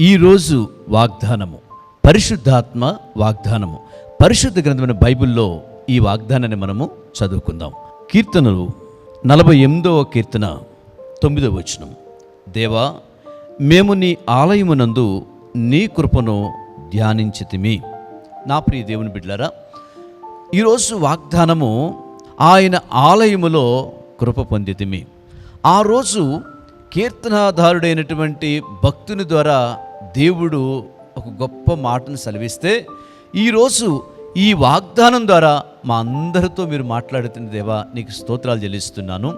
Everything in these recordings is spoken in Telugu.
ఈరోజు వాగ్దానము పరిశుద్ధాత్మ వాగ్దానము. పరిశుద్ధ గ్రంథమైన బైబిల్లో ఈ వాగ్దానాన్ని మనము చదువుకుందాం. కీర్తనలు నలభై ఎనిమిదవ కీర్తన తొమ్మిదవ వచనం. దేవా మేము నీ ఆలయమునందు నీ కృపను ధ్యానించితిమి. నా ప్రియ దేవుని బిడ్డారా ఈరోజు వాగ్దానము ఆయన ఆలయములో కృప పొందితిమి. ఆ రోజు కీర్తనాధారుడైనటువంటి భక్తుని ద్వారా దేవుడు ఒక గొప్ప మాటను సెలవిస్తే ఈరోజు ఈ వాగ్దానం ద్వారా మా అందరితో మీరు మాట్లాడుతున్న దేవా నీకు స్తోత్రాలు చెల్లిస్తున్నాను.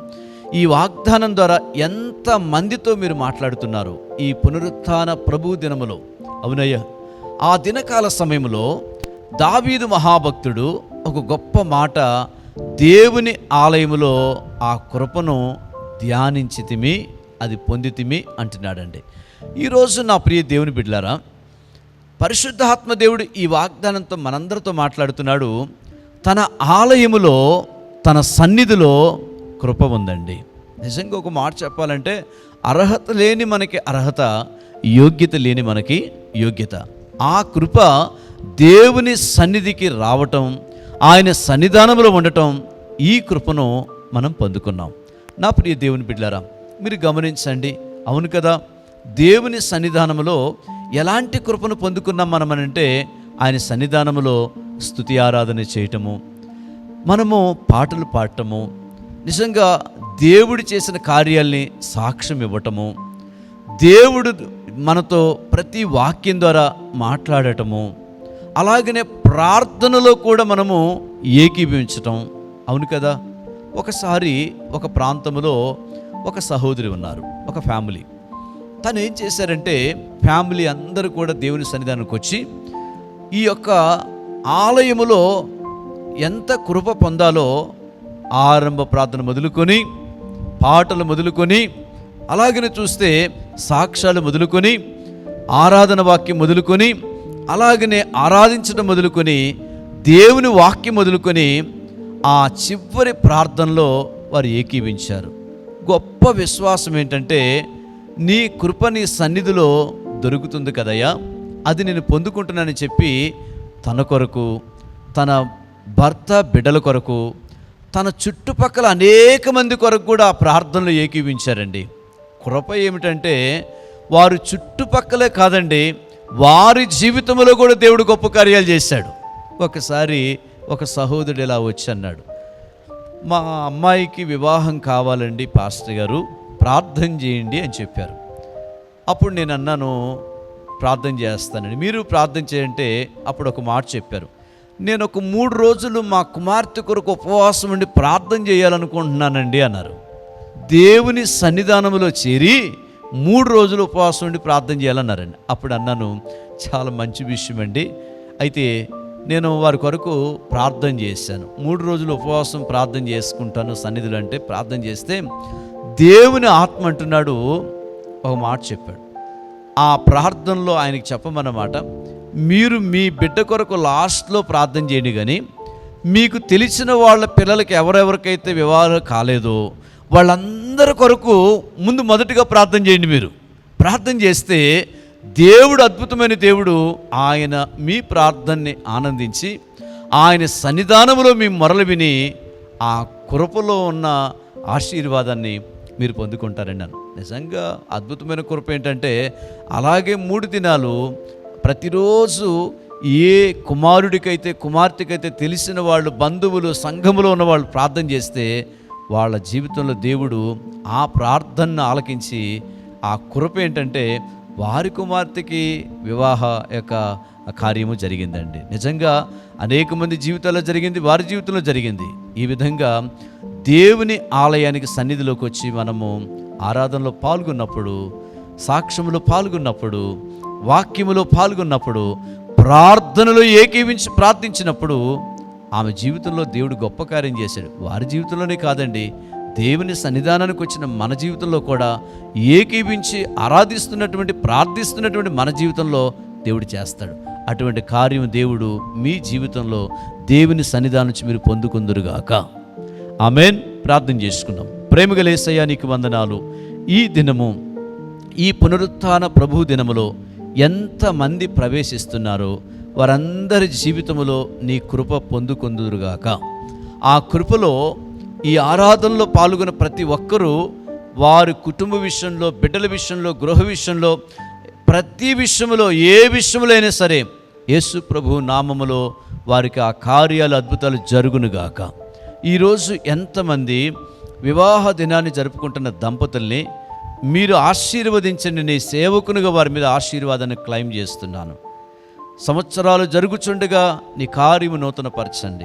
ఈ వాగ్దానం ద్వారా ఎంత మందితో మీరు మాట్లాడుతున్నారు ఈ పునరుత్థాన ప్రభు దినములో? అవునయ్య ఆ దినకాల సమయంలో దావీదు మహాభక్తుడు ఒక గొప్ప మాట దేవుని ఆలయములో ఆ కృపను ధ్యానించితిమి. అది పొందితిమి అంటున్నాడండి. ఈరోజు నా ప్రియ దేవుని బిడ్డలారా పరిశుద్ధాత్మ దేవుడు ఈ వాగ్దానంతో మనందరితో మాట్లాడుతున్నాడు. తన ఆలయములో తన సన్నిధిలో కృప ఉందండి. నిజంగా ఒక మాట చెప్పాలంటే అర్హత లేని మనకి అర్హత యోగ్యత లేని మనకి యోగ్యత. ఆ కృప దేవుని సన్నిధికి రావటం ఆయన సన్నిధానంలో ఉండటం ఈ కృపను మనం పొందుకున్నాం. నా ప్రియ దేవుని బిడ్డారా మీరు గమనించండి. అవును కదా దేవుని సన్నిధానంలో ఎలాంటి కృపను పొందుకున్నాం మనమనంటే ఆయన సన్నిధానములో స్థుతి ఆరాధన చేయటము మనము పాటలు పాడటము నిజంగా దేవుడు చేసిన కార్యాల్ని సాక్ష్యం ఇవ్వటము దేవుడు మనతో ప్రతి వాక్యం ద్వారా మాట్లాడటము అలాగనే ప్రార్థనలో కూడా మనము ఏకీభవించటం. అవును కదా ఒకసారి ఒక ప్రాంతంలో ఒక సహోదరి ఉన్నారు ఒక ఫ్యామిలీ. తను ఏం చేశారంటే ఫ్యామిలీ అందరూ కూడా దేవుని సన్నిధానానికి వచ్చి ఈ యొక్క ఆలయములో ఎంత కృప పొందాలో ఆరంభ ప్రార్థన మొదలుకొని పాటలు మొదలుకొని అలాగనే చూస్తే సాక్ష్యాలు మొదలుకొని ఆరాధన వాక్యం మొదలుకొని అలాగనే ఆరాధించడం మొదలుకొని దేవుని వాక్యం మొదలుకొని ఆ చివరి ప్రార్థనలో వారు ఏకీవించారు గొప్ప విశ్వాసం ఏంటంటే నీ కృప నీ సన్నిధిలో దొరుకుతుంది కదయ్యా. అది నేను పొందుకుంటున్నానని చెప్పి తన కొరకు తన భర్త బిడ్డల కొరకు తన చుట్టుపక్కల అనేక మంది కొరకు కూడా ఆ ప్రార్థనలు ఏకీవించారండి కృప ఏమిటంటే వారు చుట్టుపక్కలే కాదండి వారి జీవితంలో కూడా దేవుడు గొప్ప కార్యాలు చేశాడు. ఒకసారి ఒక సహోదరుడు ఇలా వచ్చి అన్నాడు మా అమ్మాయికి వివాహం కావాలండి పాస్టర్ గారు. ప్రార్థన చేయండి అని చెప్పారు. అప్పుడు నేను అన్నాను ప్రార్థన చేస్తానండి. మీరు ప్రార్థన చేయంటే అప్పుడు ఒక మాట చెప్పారు. నేను ఒక మూడు రోజులు మా కుమార్తె కొరకు ఉపవాసం ఉండి ప్రార్థన చేయాలనుకుంటున్నానండి అన్నారు. దేవుని సన్నిధానంలో చేరి మూడు రోజులు ఉపవాసం ఉండి ప్రార్థన చేయాలన్నారండి. అప్పుడు అన్నాను చాలా మంచి విషయం అండి అయితే నేను వారి కొరకు ప్రార్థన చేశాను. మూడు రోజులు ఉపవాసం ప్రార్థన చేసుకుంటాను సన్నిధులు అంటే ప్రార్థన చేస్తే దేవుని ఆత్మ అంటున్నాడు ఒక మాట చెప్పాడు. ఆ ప్రార్థనలో ఆయనకి చెప్పమన్నమాట మీరు మీ బిడ్డ కొరకు లాస్ట్లో ప్రార్థన చేయండి కానీ మీకు తెలిసిన వాళ్ళ పిల్లలకి ఎవరెవరికైతే వివాహాలు కాలేదో వాళ్ళందరి కొరకు ముందు మొదటిగా ప్రార్థన చేయండి మీరు. ప్రార్థన చేస్తే దేవుడు అద్భుతమైన దేవుడు ఆయన మీ ప్రార్థనని ఆనందించి ఆయన సన్నిధానంలో మీ మొరలు విని ఆ కృపలో ఉన్న ఆశీర్వాదాన్ని మీరు పొందుకుంటారండి నన్ను నిజంగా అద్భుతమైన కృప ఏంటంటే అలాగే మూడు దినాలు ప్రతిరోజు ఏ కుమారుడికైతే కుమార్తెకైతే తెలిసిన వాళ్ళు బంధువులు సంఘములో ఉన్న వాళ్ళు ప్రార్థన చేస్తే వాళ్ళ జీవితంలో దేవుడు ఆ ప్రార్థనను ఆలకించి ఆ కృప ఏంటంటే వారి కుమార్తెకి వివాహ యొక్క కార్యము జరిగిందండి. నిజంగా అనేక మంది జీవితాల్లో జరిగింది వారి జీవితంలో జరిగింది. ఈ విధంగా దేవుని ఆలయానికి సన్నిధిలోకి వచ్చి మనము ఆరాధనలో పాల్గొన్నప్పుడు సాక్ష్యములో పాల్గొన్నప్పుడు వాక్యములో పాల్గొన్నప్పుడు ప్రార్థనలో ఏకీవించి ప్రార్థించినప్పుడు ఆమె జీవితంలో దేవుడు గొప్ప కార్యం చేశాడు. వారి జీవితంలోనే కాదండి దేవుని సన్నిధానానికి వచ్చిన మన జీవితంలో కూడా ఏకీవించి ఆరాధిస్తున్నటువంటి ప్రార్థిస్తున్నటువంటి మన జీవితంలో దేవుడు చేస్తాడు. అటువంటి కార్యం దేవుడు మీ జీవితంలో దేవుని సన్నిధానం నుంచి మీరు పొందుకుందురుగాక. ఆమెన్. ప్రార్థన చేసుకున్నాం ప్రేమగలేసయ్యా నీకు వందనాలు. ఈ దినము ఈ పునరుత్థాన ప్రభు దినములో ఎంతమంది ప్రవేశిస్తున్నారో వారందరి జీవితంలో నీ కృప పొందుకుందురుగాక. ఆ కృపలో ఈ ఆరాధనలో పాల్గొన్న ప్రతి ఒక్కరూ వారి కుటుంబ విషయంలో బిడ్డల విషయంలో గృహ విషయంలో ప్రతి విషయంలో ఏ విషయంలో అయినా సరే యేసు ప్రభు నామములో వారికి ఆ కార్యాలు అద్భుతాలు జరుగునుగాక ఈరోజు ఎంతమంది వివాహ దినాన్ని జరుపుకుంటున్న దంపతుల్ని మీరు ఆశీర్వదించండి నీ సేవకునిగా వారి మీద ఆశీర్వాదాన్ని క్లెయిమ్ చేస్తున్నాను. సంవత్సరాలు జరుగుచుండగా నీ కార్యము నూతనపరచండి.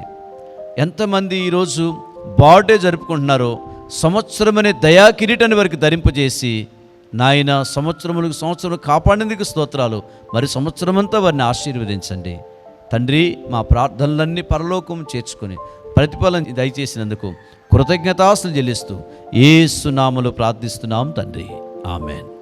ఎంతమంది ఈరోజు బాటే జరుపుకుంటున్నారో. సంవత్సరం అనే దయా కిరీటాన్ని వారికి ధరింపజేసి నాయన సంవత్సరములకు సంవత్సరం కాపాడేందుకు స్తోత్రాలు. మరి సంవత్సరమంతా వారిని ఆశీర్వదించండి. తండ్రి మా ప్రార్థనలన్నీ పరలోకం చేర్చుకొని ప్రతిఫలం దయచేసినందుకు కృతజ్ఞతాస్తులు చెల్లిస్తూ ఏ సునామలు ప్రార్థిస్తున్నాం తండ్రి. ఆమెన్.